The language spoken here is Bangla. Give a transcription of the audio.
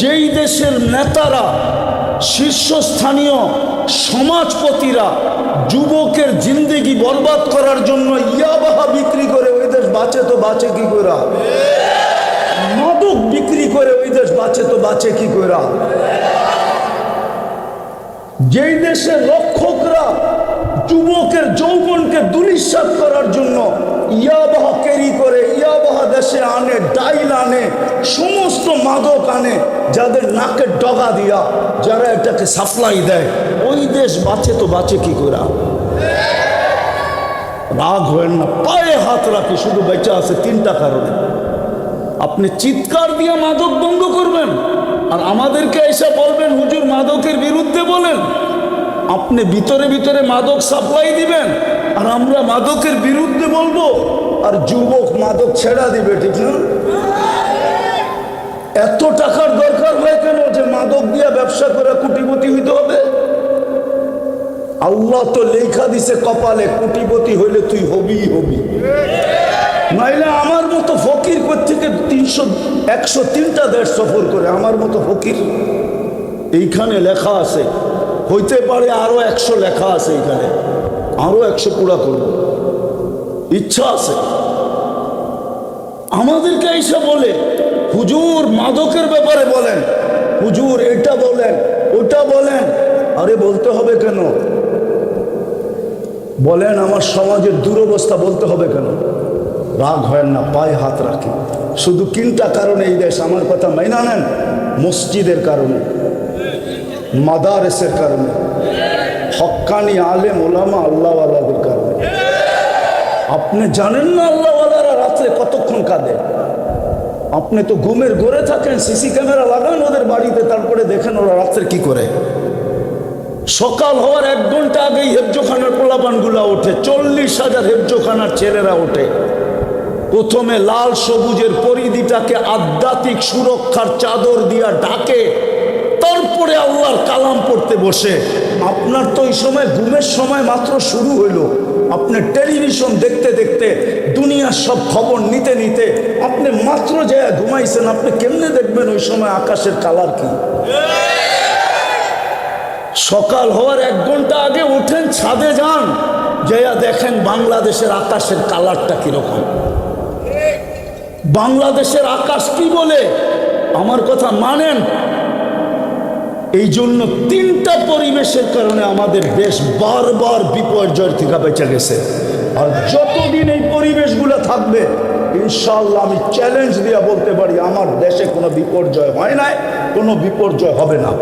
যেই দেশের নেতারা, শীর্ষস্থানীয় সমাজপতিরা যুবকের জিন্দেগি বরবাদ করার জন্য ইয়াবাহা বিক্রি করে ওই দেশ বাঁচে তো বাঁচে কি করে? মাদক বিক্রি করে ওই দেশ বাঁচে তো বাঁচে কি করে? যেই রক্ষকরা যুবকের যৌবনকে দুলিশ্বাস করার জন্য ইয়াবাহা ক্যারি করে, ইয়াবাহা দেশে আনে, ডাইল আনে মাদক আনে যাদের নাকের ডগা দিয়া যারা এটাকে সাপ্লাই দেয়, ওই দেশ বাঁচে তো বাঁচে কি করে? রাগ হয়েন না, পায়ে হাত রাখি, শুধু বেঁচে আছে তিনটা কারণে। আপনি চিৎকার দিয়ে মাদক বন্ধ করবেন, আর আমাদেরকে এসে বলবেন, হুজুর মাদকের বিরুদ্ধে বলেন। আপনি ভিতরে ভিতরে মাদক সাপ্লাই দিবেন, আর আমরা মাদকের বিরুদ্ধে বলব, আর যুবক মাদক ছেড়া দিবে, ঠিক না? আল্লাহ তো লেখা দিছে কপালে কুটিপতি হইলে তুই হবি হবি। নাইলে আমার মতো ফকির থেকে তিনশো, একশো তিনটা দেশ সফর করে? আমার মতো ফকির। এইখানে লেখা আছে। হইতে পারে আরও একশো লেখা আছে এইখানে। আরও একশো পুরা করব। ইচ্ছা আছে। আমাদেরকে এইসব বলে, হুজুর মাদকের ব্যাপারে বলেন। হুজুর, এটা বলেন, ওটা বলেন। আরে বলতে হবে কেন? বলেন, আমার সমাজের দুরবস্থা বলতে হবে কেন? রাগ হয় না, পায়ে হাত রাখি। শুধু তিনটা কারণে এই দেশ আমার কথা মাইনা নেন, মসজিদের কারণে, মাদারেসের কারণে হক্কানি আলেম, ওলামা, আল্লাহওয়ালাদের কারণে। আপনি জানেন না আল্লাহওয়ালারা রাত্রে কতক্ষণ কাঁদে? আপনি তো ঘুমের ঘরে থাকেন, সিসি ক্যামেরা লাগান ওদের বাড়িতে, তারপরে দেখেন ওরা রাত্রে কি করে। সকাল হওয়ার এক ঘণ্টা আগেই হেফজোখানার পোলাপানগুলা ওঠে, চল্লিশ হাজার হেফজোখানার ছেলেরা ওঠে। প্রথমে লাল সবুজের পরিধিটাকে আধ্যাত্মিক সুরক্ষার চাদর দিয়া ডাকে তারপরে আল্লাহর কালাম পড়তে বসে। আপনার তো ওই সময় ঘুমের সময় মাত্র শুরু হইল। আপনি টেলিভিশন দেখতে দেখতে দুনিয়ার সব খবর নিতে নিতে আপনি মাত্র যে ঘুমাইছেন, আপনি কেমনে দেখবেন ওই সময় আকাশের কালার কি? সকাল হওয়ার এক ঘণ্টা ছাদে যান, যেয়া দেখেন বাংলাদেশের আকাশের কালারটা কীরকম। বাংলাদেশের আকাশ কি বলে? আমার কথা মানেন? এই জন্য তিনটা পরিবেশের কারণে আমাদের দেশ বারবার বিপর্যয়ের থেকে বেঁচে গেছে। আর যতদিন এই পরিবেশগুলো থাকবে ইনশাল্লাহ আমি চ্যালেঞ্জ দিয়ে বলতে পারি, আমার দেশে কোনো বিপর্যয় হয় নাই, কোনো বিপর্যয় হবে না।